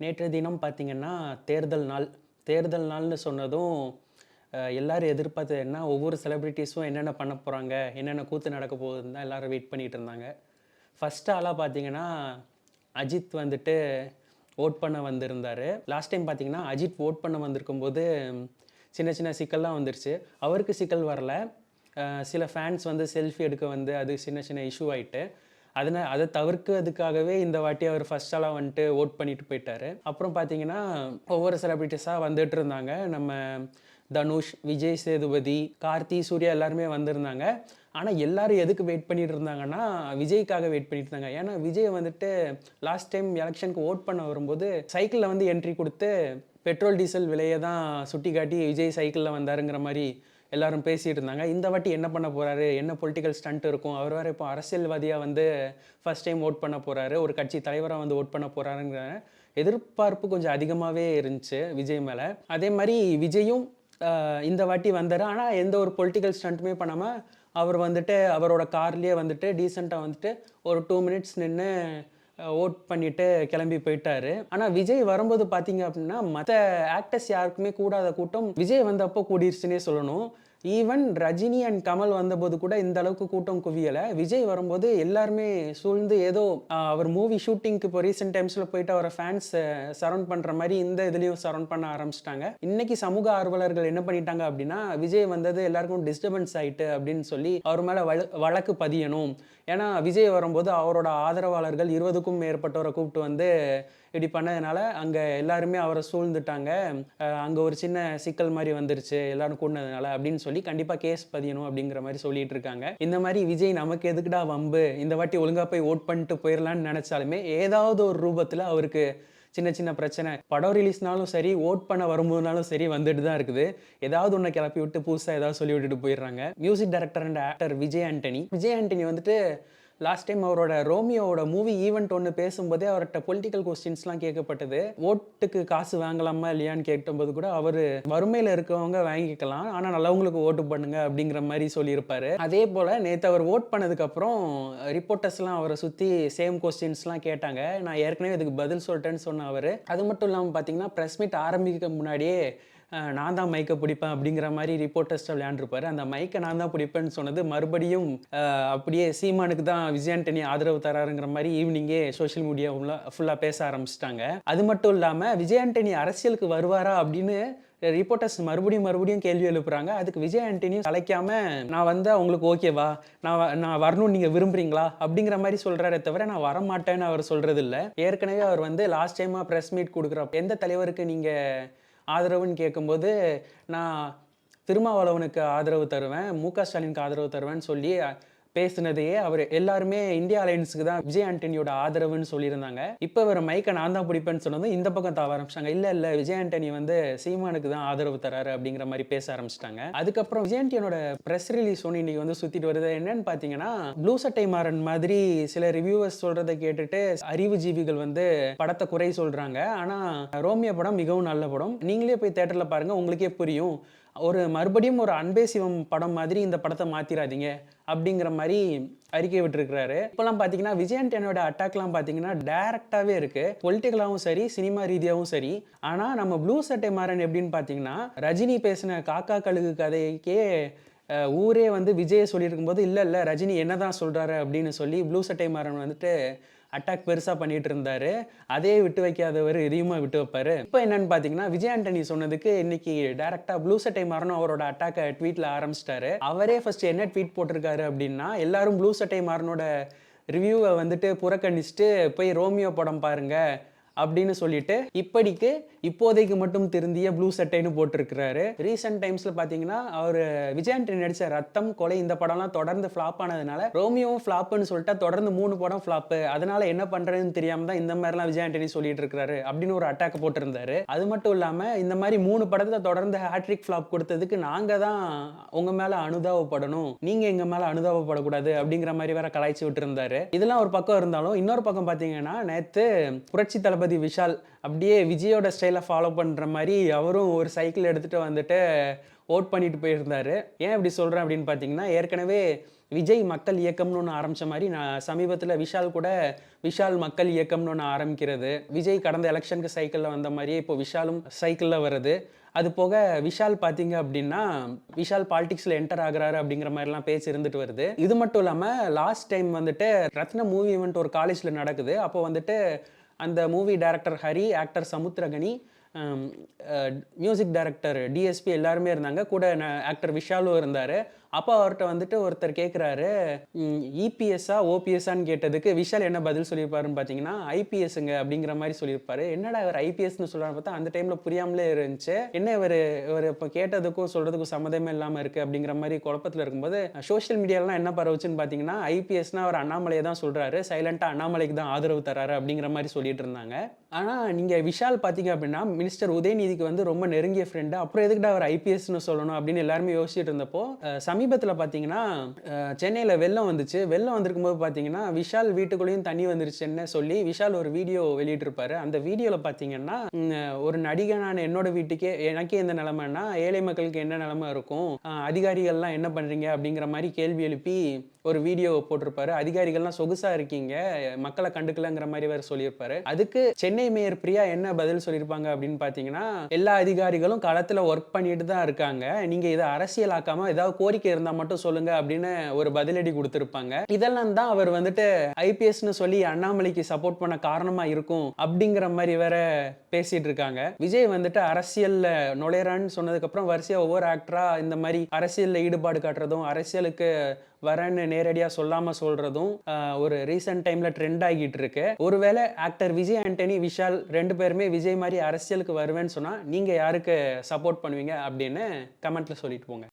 நேற்று தினம் பார்த்தீங்கன்னா தேர்தல் நாள். தேர்தல் நாள்னு சொன்னதும் எல்லோரும் எதிர்பார்த்தது என்ன? ஒவ்வொரு செலிப்ரிட்டிஸும் என்னென்ன பண்ண போகிறாங்க என்னென்ன கூத்து நடக்க போகுதுன்னு தான் எல்லாரும் வெயிட் பண்ணிகிட்டு இருந்தாங்க. ஃபர்ஸ்ட் ஆளாக பார்த்தீங்கன்னா அஜித் வந்துட்டு ஓட் பண்ண வந்திருந்தார். லாஸ்ட் டைம் பார்த்தீங்கன்னா அஜித் ஓட் பண்ண வந்திருக்கும்போது சின்ன சின்ன சிக்கல்லாம் வந்துருச்சு. அவருக்கு சிக்கல் வரல. சில ஃபேன்ஸ் வந்து செல்ஃபி எடுக்க வந்து அது சின்ன சின்ன இஷ்யூ ஆகிட்டு அதனால் அதை தவிர்க்கிறதுக்காகவே இந்த வாட்டி அவர் ஃபர்ஸ்டாலாம் வந்துட்டு ஓட் பண்ணிட்டு போயிட்டாரு. அப்புறம் பார்த்தீங்கன்னா ஒவ்வொரு செலிபிரிட்டிஸாக வந்துட்டு இருந்தாங்க. நம்ம தனுஷ் விஜய் சேதுபதி கார்த்தி சூர்யா எல்லாருமே வந்திருந்தாங்க. ஆனால் எல்லாரும் எதுக்கு வெயிட் பண்ணிட்டு இருந்தாங்கன்னா விஜய்க்காக வெயிட் பண்ணிட்டு இருந்தாங்க. ஏன்னா விஜய் வந்துட்டு லாஸ்ட் டைம் எலெக்ஷனுக்கு ஓட் பண்ண வரும்போது சைக்கிளில் வந்து என்ட்ரி கொடுத்து பெட்ரோல் டீசல் விலையை தான் சுட்டி காட்டி விஜய் சைக்கிளில் வந்தாருங்கிற மாதிரி எல்லாரும் பேசிகிட்டு இருந்தாங்க. இந்த வாட்டி என்ன பண்ண போகிறாரு என்ன பொலிட்டிக்கல் ஸ்டண்ட் இருக்கும்? அவர் வேற இப்போ அரசியல்வாதியாக வந்து ஃபர்ஸ்ட் டைம் ஓட் பண்ண போகிறாரு ஒரு கட்சி தலைவராக வந்து ஓட் பண்ண போகிறாருங்கிற எதிர்பார்ப்பு கொஞ்சம் அதிகமாகவே இருந்துச்சு விஜய் மேலே. அதே மாதிரி விஜயும் இந்த வாட்டி வந்தார். ஆனால் எந்த ஒரு பொலிட்டிக்கல் ஸ்டண்ட்டுமே பண்ணாமல் அவர் வந்துட்டு அவரோட கார்லேயே வந்துட்டு டீசெண்டாக வந்துட்டு ஒரு டூ மினிட்ஸ் நின்று ஓட் பண்ணிட்டு கிளம்பி போயிட்டாரு. ஆனால் விஜய் வரும்போது பார்த்தீங்க அப்படின்னா மற்ற ஆக்டர்ஸ் யாருக்குமே கூடாத கூட்டம் விஜய் வந்தப்போ கூடிருச்சுன்னே சொல்லணும். ஈவன் ரஜினி அண்ட் கமல் வந்தபோது கூட இந்த அளவுக்கு கூட்டம் குவியலை. விஜய் வரும்போது எல்லாருமே சூழ்ந்து ஏதோ அவர் மூவி ஷூட்டிங்க்கு இப்போ ரீசெண்ட் டைம்ஸில் போயிட்டு அவரை ஃபேன்ஸ் சரௌண்ட் பண்ணுற மாதிரி இந்த இதுலேயும் சரௌண்ட் பண்ண ஆரம்பிச்சிட்டாங்க. இன்னைக்கு சமூக ஆர்வலர்கள் என்ன பண்ணிட்டாங்க அப்படின்னா விஜய் வந்தது எல்லாருக்கும் டிஸ்டர்பன்ஸ் ஆயிட்டு அப்படின்னு சொல்லி அவர் மேலே வழக்கு பதியணும். ஏன்னா விஜய் வரும்போது அவரோட ஆதரவாளர்கள் இருபதுக்கும் மேற்பட்டவரை கூப்பிட்டு வந்து இப்படி பண்ணதுனால அங்கே எல்லாருமே அவரை சூழ்ந்துட்டாங்க. அங்கே ஒரு சின்ன சிக்கல் மாதிரி வந்துருச்சு எல்லாரும் கூடினதுனால அப்படின்னு சொல்லி கண்டிப்பாக கேஸ் பதியணும் அப்படிங்கிற மாதிரி சொல்லிட்டு இருக்காங்க. இந்த மாதிரி விஜய் நமக்கு எதுக்குடா வம்பு? இந்த வாட்டி ஒழுங்காக போய் ஓட் பண்ணிட்டு போயிடலான்னு நினச்சாலுமே ஏதாவது ஒரு ரூபத்தில் அவருக்கு சின்ன சின்ன பிரச்சனை. படம் ரிலீஸ்னாலும் சரி ஓட் பண்ண வரும்போதுனாலும் சரி வந்துட்டு தான் இருக்குது. ஏதாவது ஒன்று கிளப்பி விட்டு புதுசாக ஏதாவது சொல்லி விட்டுட்டு போயிடுறாங்க. Music director and actor Vijay Antony. Vijay Antony வந்துட்டு லாஸ்ட் டைம் அவரோட ரோமியோவோட மூவி ஈவெண்ட் ஒன்று பேசும்போதே அவர்கிட்ட பொலிட்டிக்கல் கொஸ்டின்ஸ்லாம் கேட்கப்பட்டது. ஓட்டுக்கு காசு வாங்கலாமா இல்லையான்னு கேட்டபோது கூட அவர் வறுமையில் இருக்கவங்க வாங்கிக்கலாம். ஆனால் நல்லவங்களுக்கு ஓட்டு பண்ணுங்க அப்படிங்கிற மாதிரி சொல்லியிருப்பாரு. அதே போல் நேற்று அவர் ஓட் பண்ணதுக்கப்புறம் ரிப்போர்ட்டர்ஸ்லாம் அவரை சுற்றி சேம் கொஸ்டின்ஸ்லாம் கேட்டாங்க. நான் ஏற்கனவே இதுக்கு பதில் சொல்லிட்டேன்னு சொன்ன அவர். அது மட்டும் இல்லாமல் பார்த்தீங்கன்னா ப்ரெஸ் மீட் ஆரம்பிக்க முன்னாடியே நான் தான் மைக்கை பிடிப்பேன் அப்படிங்கிற மாதிரி ரிப்போர்ட்டர்ஸ்ட்டை விளையாண்டுருப்பாரு. அந்த மைக்கை நான் தான் பிடிப்பேன்னு சொன்னது மறுபடியும் அப்படியே சீமானுக்கு தான் விஜய் ஆண்டனி ஆதரவு தராருங்கிற மாதிரி ஈவினிங்கே சோஷியல் மீடியா ஃபுல்லாக பேச ஆரம்பிச்சிட்டாங்க. அது மட்டும் இல்லாமல் விஜய் ஆண்டனி அரசியலுக்கு வருவாரா அப்படின்னு ரிப்போர்ட்டர்ஸ் மறுபடியும் மறுபடியும் கேள்வி எழுப்புறாங்க. அதுக்கு விஜய் ஆண்டனியும் கலைக்காம நான் வந்து உங்களுக்கு ஓகேவா நான் வ- நான் வரணும்னு நீங்கள் விரும்புறீங்களா? அப்படிங்கிற மாதிரி சொல்கிறாரே தவிர நான் வரமாட்டேன்னு அவர் சொல்கிறது இல்லை ஏற்கனவே அவர் வந்து லாஸ்ட் டைமாக ப்ரெஸ் மீட் கொடுக்குறப்ப எந்த தலைவருக்கு நீங்கள் ஆதரவுன்னு கேட்கும்போது நான் திருமாவளவனுக்கு ஆதரவு தருவேன் மு க ஸ்டாலினுக்கு ஆதரவு தருவேன்னு சொல்லி பேசுனதையே அவர் எல்லாருமே இந்தியா அலையன்ஸுக்கு தான் விஜய் ஆண்டனியோட ஆதரவுன்னு சொல்லியிருந்தாங்க. இப்போ அவர் மைக்கை நான் தான் பிடிப்பேன்னு சொன்னதும் இந்த பக்கம் தாவ ஆரம்பிச்சிட்டாங்க. இல்லை இல்லை விஜய் ஆண்டனி வந்து சீமானுக்கு தான் ஆதரவு தராரு அப்படிங்கிற மாதிரி பேச ஆரம்பிச்சிட்டாங்க. அதுக்கப்புறம் விஜய் ஆண்டனியோட ப்ரெஸ் ரிலீஸ் ஒன்று இன்னைக்கு வந்து சுற்றிட்டு வருது. என்னன்னு பார்த்தீங்கன்னா ப்ளூ சட்டை மாறன் மாதிரி சில ரிவ்யூவர்ஸ் சொல்கிறத கேட்டுட்டு அறிவுஜீவிகள் வந்து படத்தை குறை சொல்கிறாங்க ஆனால் ரோமியோ படம் மிகவும் நல்ல படம். நீங்களே போய் தேட்டரில் பாருங்கள் உங்களுக்கே புரியும். ஒரு மறுபடியும் ஒரு அன்பே சிவம் படம் மாதிரி இந்த படத்தை மாத்திராதீங்க அப்படிங்கிற மாதிரி அறிக்கை விட்டுருக்கிறாரு. இப்போலாம் பார்த்தீங்கன்னா விஜயன்டனோட அட்டாக்லாம் பார்த்தீங்கன்னா டேரக்டாகவே இருக்குது பொலிட்டிக்கலாகவும் சரி சினிமா ரீதியாகவும் சரி. ஆனால் நம்ம ப்ளூ சட்டை மாறன் எப்படின்னு பார்த்தீங்கன்னா ரஜினி பேசின காக்கா கழுகு கதைக்கே ஊரே வந்து விஜயை சொல்லியிருக்கும்போது இல்லை இல்லை ரஜினி என்னதான் சொல்கிறாரு அப்படின்னு சொல்லி ப்ளூ சட்டை மாறன் வந்துட்டு அட்டாக் பெருசாக பண்ணிட்டு இருந்தார் அதே விட்டு வைக்காதவர் இதையுமா விட்டு வைப்பார்? இப்போ என்னன்னு பார்த்தீங்கன்னா விஜய் ஆண்டனி சொன்னதுக்கு இன்னைக்கு டேரக்டாக ப்ளூ சட்டை மாறணும் அவரோட அட்டாக்கை ட்வீட்டில் ஆரம்பிச்சிட்டாரு. அவரே ஃபர்ஸ்ட் என்ன ட்வீட் போட்டிருக்காரு அப்படின்னா எல்லாரும் ப்ளூ சட்டை மாறனோட ரிவ்யூவை வந்துட்டு புறக்கணிச்சுட்டு போய் ரோமியோ படம் பாருங்கள் அப்படின்னு சொல்லிட்டு இப்படிக்கு இப்போதைக்கு மட்டும் திருந்திய ப்ளூ சட்டைன்னு போட்டிருக்கிறாரு. ரீசெண்ட் டைம்ஸ்ல பாத்தீங்கன்னா அவர் விஜயாண்டி நடிச்ச ரத்தம் கொலை இந்த படம்லாம் தொடர்ந்து ஃப்ளாப் ஆனதுனால ரோமியோவும் ஃப்ளாப்னு சொல்லிட்டு தொடர்ந்து மூணு படம் ஃப்ளாப் அதனால என்ன பண்றதுன்னு தெரியாம தான் இந்த மாதிரிலாம் விஜயாண்டனி சொல்லிட்டு இருக்காரு அப்படின்னு ஒரு அட்டாக் போட்டிருந்தாரு. அது மட்டும் இல்லாம இந்த மாதிரி மூணு படத்தை தொடர்ந்து ஹேட்ரிக் ஃப்ளாப் கொடுத்ததுக்கு நாங்க தான் உங்க மேல அனுதாபப்படணும். நீங்க எங்க மேல அனுதாபப்படக்கூடாது அப்படிங்கிற மாதிரி வேற கலாய்ச்சி விட்டுருந்தாரு. இதெல்லாம் ஒரு பக்கம் இருந்தாலும் இன்னொரு பக்கம் பாத்தீங்கன்னா நேத்து புரட்சி தளபதி விஷால் அப்படியே விஜயோட ஸ்டைலை ஃபாலோ பண்ணுற மாதிரி அவரும் ஒரு சைக்கிள் எடுத்துகிட்டு வந்துட்டு ஓட் பண்ணிட்டு போயிருந்தார். ஏன் இப்படி சொல்கிறேன் அப்படின்னு பார்த்தீங்கன்னா ஏற்கனவே விஜய் மக்கள் இயக்கம்னு ஒன்று ஆரம்பித்த மாதிரி நான் சமீபத்தில் விஷால் கூட விஷால் மக்கள் இயக்கம்னு ஒன்று ஆரம்பிக்கிறது. விஜய் கடந்த எலெக்ஷனுக்கு சைக்கிளில் வந்த மாதிரியே இப்போ விஷாலும் சைக்கிளில் வருது. அது போக விஷால் பார்த்தீங்க அப்படின்னா விஷால் பாலிடிக்ஸில் என்டர் ஆகுறாரு அப்படிங்கிற மாதிரிலாம் பேச்சு இருந்துட்டு வருது. இது மட்டும் இல்லாமல் லாஸ்ட் டைம் வந்துட்டு ரத்ன மூவி ஈவெண்ட் ஒரு காலேஜில் நடக்குது. அப்போ வந்துட்டு அந்த movie director Hari actor Samuthirakani music director DSP எல்லாருமே இருந்தாங்க. கூட ஆக்டர் விஷாலும் இருந்தார். அப்போ அவர்கிட்ட வந்துட்டு ஒருத்தர் கேட்குறாரு இபிஎஸ்ஸா ஓபிஎஸ்ஸான்னு கேட்டதுக்கு விஷால் என்ன பதில் சொல்லியிருப்பாருன்னு பார்த்தீங்கன்னா ஐபிஎஸ்ங்க அப்படிங்கிற மாதிரி சொல்லியிருப்பாரு. என்னடா இவர் ஐபிஎஸ்னு சொல்கிறாரு பார்த்தா அந்த டைமில் புரியாமலே இருந்துச்சு. என்ன இவர் இவர் இப்போ கேட்டதுக்கும் சொல்கிறதுக்கும் சம்மதமே இல்லாமல் இருக்குது அப்படிங்கிற மாதிரி குழப்பத்தில் இருக்கும்போது சோஷியல் மீடியாலாம் என்ன பரவுச்சுன்னு பார்த்தீங்கன்னா ஐபிஎஸ்னா அவர் அண்ணாமலையை தான் சொல்கிறாரு சைலண்ட்டாக அண்ணாமலைக்கு தான் ஆதரவு தராரு அப்படிங்கிற மாதிரி சொல்லிட்டு இருந்தாங்க. ஆனால் நீங்கள் விஷால் பார்த்தீங்க அப்படின்னா மினிஸ்டர் உதயநிதிக்கு வந்து ரொம்ப நெருங்கிய ஃப்ரெண்டு அப்புறம் எதுக்கிட்ட அவர் ஐபிஎஸ்னு சொல்லணும் அப்படின்னு எல்லாருமே யோசிச்சுட்டு இருந்தப்போ சமீபத்தில் பார்த்தீங்கன்னா சென்னையில் வெள்ளம் வந்துச்சு. வெள்ளம் வந்திருக்கும் போது பார்த்தீங்கன்னா விஷால் வீட்டுக்குள்ளேயும் தண்ணி வந்துருச்சுன்னு சொல்லி விஷால் ஒரு வீடியோ வெளியிட்டிருப்பாரு. அந்த வீடியோவில் பார்த்தீங்கன்னா ஒரு நடிகனான என்னோட வீட்டுக்கே எனக்கே இந்த நிலமைன்னா ஏழை மக்களுக்கு என்ன நிலமை இருக்கும்? அதிகாரிகள்லாம் என்ன பண்ணுறீங்க அப்படிங்கிற மாதிரி கேள்வி எழுப்பி ஒரு வீடியோ போட்டிருப்பாரு. அதிகாரிகள்லாம் சொகுசா இருக்கீங்க மக்களை கண்டுக்கலங்கிற மாதிரி வேற சொல்லியிருப்பாரு. அதுக்கு சென்னை மேயர் பிரியா என்ன பதில் சொல்லியிருப்பாங்க அப்படின்னு பார்த்தீங்கன்னா எல்லா அதிகாரிகளும் களத்தில் ஒர்க் பண்ணிட்டு தான் இருக்காங்க. நீங்க இதை அரசியலாக்காம ஏதாவது கோரிக்கை இருந்தால் மட்டும் சொல்லுங்க அப்படின்னு ஒரு பதிலடி கொடுத்துருப்பாங்க. இதெல்லாம் தான் அவர் வந்துட்டு ஐபிஎஸ்னு சொல்லி அண்ணாமலைக்கு சப்போர்ட் பண்ண காரணமா இருக்கும் அப்படிங்கிற மாதிரி வேற பேசிட்டு இருக்காங்க. விஜய் வந்துட்டு அரசியல்ல நுழையறான்னு சொன்னதுக்கப்புறம் வரிசையா ஒவ்வொரு ஆக்டரா இந்த மாதிரி அரசியல்ல ஈடுபாடு காட்டுறதும் அரசியலுக்கு வரேன்னு நேரடியாக சொல்லாமல் சொல்கிறதும் ஒரு ரீசெண்ட் டைமில் ட்ரெண்ட் ஆகிட்டு இருக்கு. ஒருவேளை ஆக்டர் விஜய் ஆண்டனி விஷால் ரெண்டு பேருமே விஜய் மாதிரி அரசியலுக்கு வருவேன்னு சொன்னால் நீங்கள் யாருக்கு சப்போர்ட் பண்ணுவீங்க அப்படின்னு கமெண்ட்டில் சொல்லிட்டு போங்க.